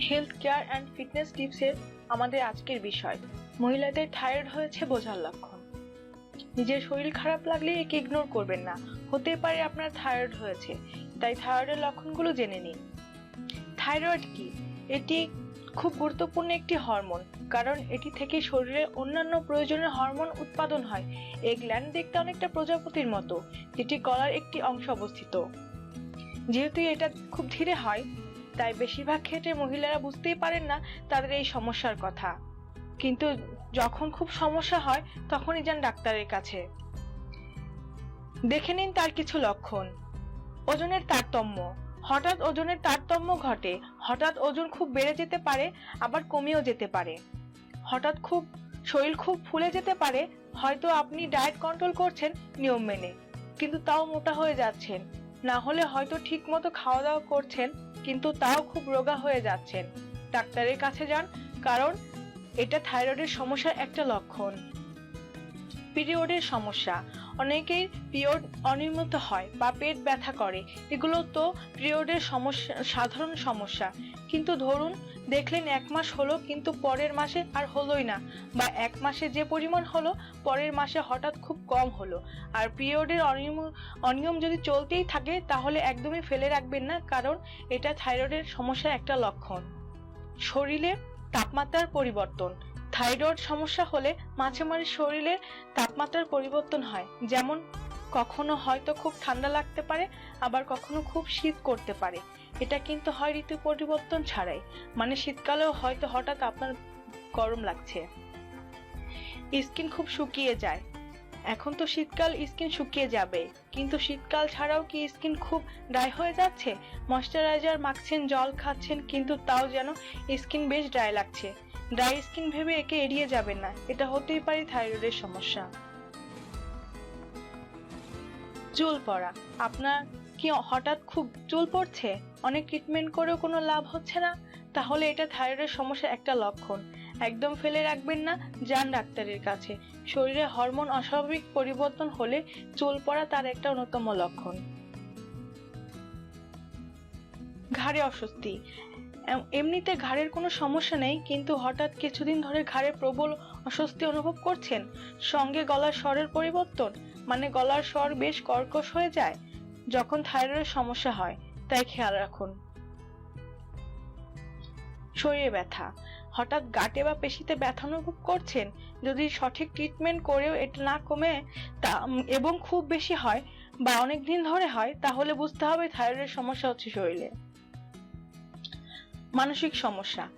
Health care and fitness টিপসের আমাদের আজকের বিষয়। মহিলাদের থাইরয়েড হয়েছে বোঝার লক্ষণ। নিজের শরীর খারাপ লাগলে একে ইগনোর করবেন না। হতে পারে আপনার থাইরয়েড হয়েছে। তাই থাইরয়েডের লক্ষণগুলো জেনে নিন। থাইরয়েড কি? এটি খুব গুরুত্বপূর্ণ একটি হরমোন কারণ এটি থেকে শরীরে অন্যান্য প্রয়োজনীয় হরমোন উৎপাদন হয়। এই গ্ল্যান্ড দেখতে অনেকটা প্রজাপতির মতো, যেটি গলার একটি অংশ অবস্থিত। যেহেতু এটা খুব ধীরে হয় তাই বেশিরভাগ ক্ষেত্রে মহিলারা বুঝতেই পারেন না তাদের এই সমস্যার কথা। কিন্তু যখন খুব সমস্যা হয়, তখনই যান ডাক্তারের কাছে। দেখে নিন তার কিছু লক্ষণ। ওজনের তারতম্য। হঠাৎ ওজনের তারতম্য ঘটে। হঠাৎ ওজন খুব বেড়ে যেতে পারে, আবার কমেও যেতে পারে। হঠাৎ খুব, শরীর খুব ফুলে যেতে পারে, হয়তো আপনি ডায়েট কন্ট্রোল করছেন নিয়ম মেনে। কিন্তু তাও মোটা হয়ে যাচ্ছেন। না হলে হয়তো ঠিক মতো খাওয়া দাওয়া করছেন কিন্তু তাও খুব রোগা হয়ে যাচ্ছেন। ডাক্তারের কাছে যান, কারণ এটা থাইরয়েডের সমস্যার একটা লক্ষণ। পিরিয়ডের সমস্যা অনেকের পিরিয়ড অনিয়মিত হয় বা পেট ব্যথা করে। এগুলো তো পিরিয়ডের সমস্যা, সাধারণ সমস্যা। কিন্তু ধরুন, দেখলেন এক মাস হলো কিন্তু পরের মাসে আর হলোই না বা এক মাসে যে পরিমাণ হলো, পরের মাসে হঠাৎ খুব কম হলো। আর পিরিয়ডের অনিয়ম অনিয়ম যদি চলতেই থাকে, তাহলে একদমই ফেলে রাখবেন না, কারণ এটা থাইরয়েডের সমস্যার একটা লক্ষণ। শরীরে তাপমাত্রার পরিবর্তন। থাইরয়েড সমস্যা হলে মাঝে মাঝে শরীরের তাপমাত্রার পরিবর্তন হয়। যেমন, কখনো হয়তো খুব ঠান্ডা লাগতে পারে, আবার কখনো খুব শীত করতে পারে। এটা কিন্তু হয় ঋতু পরিবর্তন ছাড়াই। মানে শীতকালেও হয়তো হঠাৎ আপনার গরম লাগছে। স্কিন খুব শুকিয়ে যায়। এখন তো শীতকাল স্কিন শুকিয়ে যাবে। কিন্তু শীতকাল ছাড়াও কি স্কিন খুব ড্রাই হয়ে যাচ্ছে? ময়শ্চারাইজার মাখছেন, জল খাচ্ছেন, কিন্তু তাও যেন স্কিন বেশ ড্রাই লাগছে। ড্রাই স্কিন ভেবে একে এড়িয়ে যাবেন না। এটা হতেই পারে থাইরয়েডের সমস্যা। চুল পড়া। আপনার কি হঠাৎ খুব চুল পড়ছে? অনেক ট্রিটমেন্ট করেও কোনো লাভ হচ্ছে না? তাহলে এটা থাইরয়েডের সমস্যার একটা লক্ষণ। একদম ফেলে রাখবেন না যান ডাক্তারের কাছে। শরীরে হরমোন অস্বাভাবিক পরিবর্তন হলে চুল পড়া তার একটা অন্যতম লক্ষণ। ঘাড়ে অস্বস্তি। এমনিতে ঘাড়ের কোনো সমস্যা নেই, কিন্তু হঠাৎ কিছুদিন ধরে ঘাড়ে প্রবল অস্বস্তি অনুভব করছেন। সঙ্গে গলার স্বরের পরিবর্তন মানে গলার স্বর বেশ কর্কশ হয়ে যায় যখন থাইরয়েডের সমস্যা হয়। তাই খেয়াল রাখুন। শরীরে ব্যথা। হঠাৎ গাঁটে বা পেশিতে ব্যথা অনুভব করছেন? যদি সঠিক ট্রিটমেন্ট করেও এটা না কমে, তা এবং খুব বেশি হয় বা অনেক দিন ধরে হয়, তাহলে বুঝতে হবে থাইরয়েডের সমস্যা হচ্ছে শরীরে। মানসিক সমস্যা।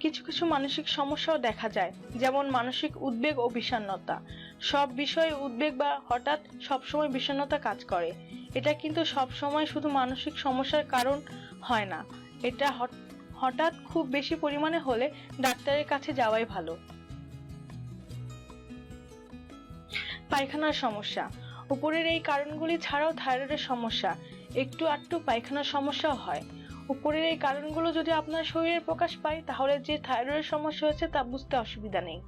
কিছু কিছু মানসিক সমস্যাও দেখা যায়, যেমন মানসিক উদ্বেগ ও বিষণ্ণতা। সব বিষয়ে উদ্বেগ বা হঠাৎ সবসময় বিষণ্ণতা কাজ করে। এটা কিন্তু সব সময় শুধু মানসিক সমস্যার কারণ হয় না। এটা হঠাৎ খুব বেশি পরিমাণে হলে ডাক্তারের কাছে যাওয়াই ভালো। পায়খানার সমস্যা। উপরের এই কারণগুলি ছাড়াও থাইরয়েডের সমস্যা। একটু আটটু পায়খানার সমস্যাও হয়। উপরের এই কারণগুলো যদি আপনার শরীরে প্রকাশ পায়, তাহলে যে থাইরয়েডের সমস্যা হয়েছে তা বুঝতে অসুবিধা নেই।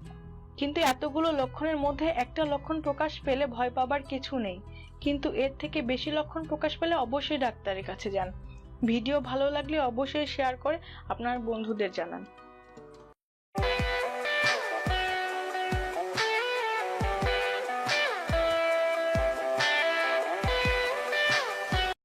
কিন্তু এতগুলো লক্ষণের মধ্যে একটা লক্ষণ প্রকাশ পেলে ভয় পাবার কিছু নেই। কিন্তু এর থেকে বেশি লক্ষণ প্রকাশ পেলে অবশ্যই ডাক্তারের কাছে যান। ভিডিও ভালো লাগলে অবশ্যই শেয়ার করে আপনার বন্ধুদের জানান।